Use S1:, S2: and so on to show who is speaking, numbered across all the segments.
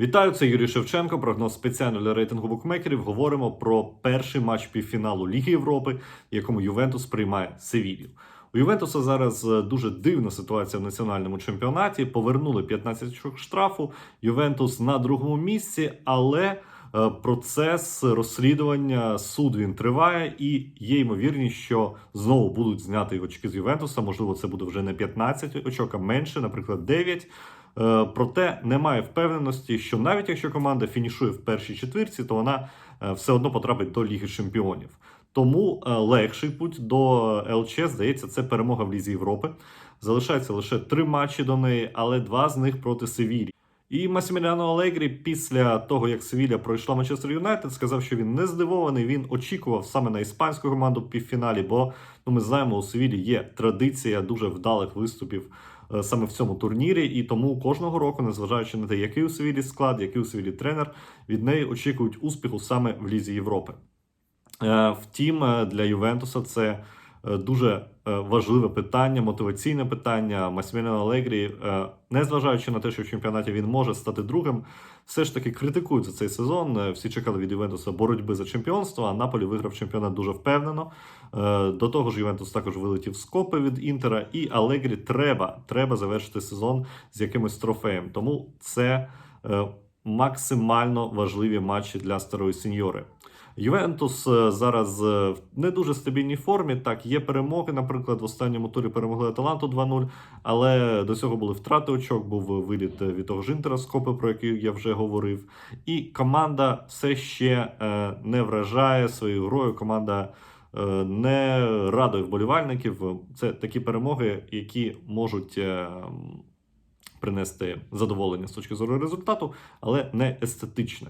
S1: Вітаю, це Юрій Шевченко. Прогноз спеціально для рейтингу букмекерів. Говоримо про перший матч півфіналу Ліги Європи, в якому Ювентус приймає Севілью. У Ювентуса зараз е, дуже дивна ситуація в національному чемпіонаті. Повернули 15 очок штрафу. Ювентус на другому місці, але е, процес розслідування суд він триває, і є ймовірність, що знову будуть зняти очки з Ювентуса. Можливо, це буде вже не 15 очок, а менше, наприклад, 9. Е, Проте немає впевненості, що навіть якщо команда фінішує в першій четвірці, то вона е, все одно потрапить до Ліги Чемпіонів. Тому е, легший путь до ЛЧ, здається, це перемога в Лізі Європи. Залишається лише три матчі до неї, але два з них проти Севілі. І Масіміліано Алегрі після того, як Севілля пройшла Манчестер Юнайтед, сказав, що він не здивований. Він очікував саме на іспанську команду в півфіналі, бо ну ми знаємо, у Севілі є традиція дуже вдалих виступів е, саме в цьому турнірі, і тому кожного року, незважаючи на те, який у Севілі склад, який у Севілі тренер, від неї очікують успіху саме в Лізі Європи. Е, Втім, е, для Ювентуса це дуже е, важливе питання, мотиваційне питання. Масіміліано Алегрі, е, незважаючи на те, що в чемпіонаті він може стати другим, все ж таки критикують за цей сезон. Е, Всі чекали від Ювентуса боротьби за чемпіонство, а Наполі виграв чемпіонат дуже впевнено. Е, До того ж, Ювентус також вилетів з копи від Інтера, і Алегрі треба, треба завершити сезон з якимось трофеєм. Тому це е, максимально важливі матчі для старої сеньори. Ювентус е, зараз е, в не дуже стабільній формі. Так, є перемоги. Наприклад, в останньому турі перемогли Аталанту 2-0, але до цього були втрати очок. Був виліт від того ж Інтера з Копи, про який я вже говорив. І команда все ще е, не вражає своєю грою. Команда е, не радує вболівальників. Це такі перемоги, які можуть. е, Принести задоволення з точки зору результату, але не естетичне.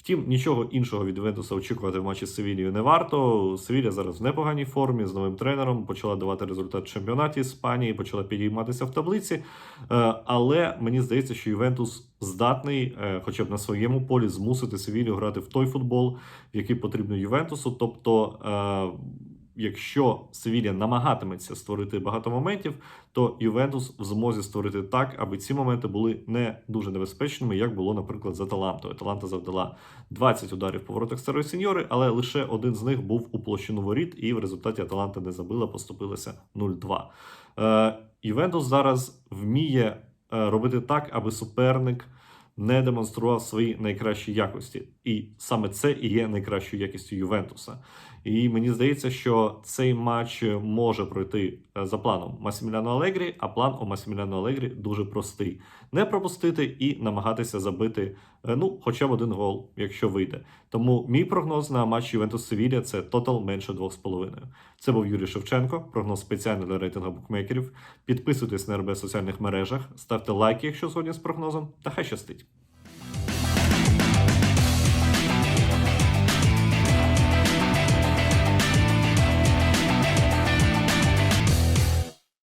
S1: Втім, нічого іншого від Вентуса очікувати в матчі з Севілією не варто. Севілія зараз в непоганій формі з новим тренером, почала давати результат в чемпіонаті Іспанії, почала підійматися в таблиці. Е, Але мені здається, що Ювентус здатний, е, хоча б на своєму полі, змусити Севілію грати в той футбол, який потрібен Ювентусу. Тобто, е, якщо Севілія намагатиметься створити багато моментів, то Ювентус в змозі створити так, аби ці моменти були не дуже небезпечними, як було, наприклад, з Аталантою. Аталанта завдала 20 ударів по воротах старої сеньори, але лише один з них був у площину воріт, і в результаті Аталанта не забила, поступилася 0-2. Е, Ювентус зараз вміє е, робити так, аби суперник не демонстрував свої найкращі якості. І саме це і є найкращою якістю Ювентуса. І мені здається, що цей матч може пройти е, за планом Масіміляно Алегрі, а план у Масіміляно Алегрі дуже простий: не пропустити і намагатися забити е, ну, хоча б один гол, якщо вийде. Тому мій прогноз на матч Ювентус Севілля це тотал менше 2,5. Це був Юрій Шевченко. Прогноз спеціально для рейтингу букмекерів. Підписуйтесь на РБ в соціальних мережах, ставте лайки, якщо згодні з прогнозом, та хай щастить.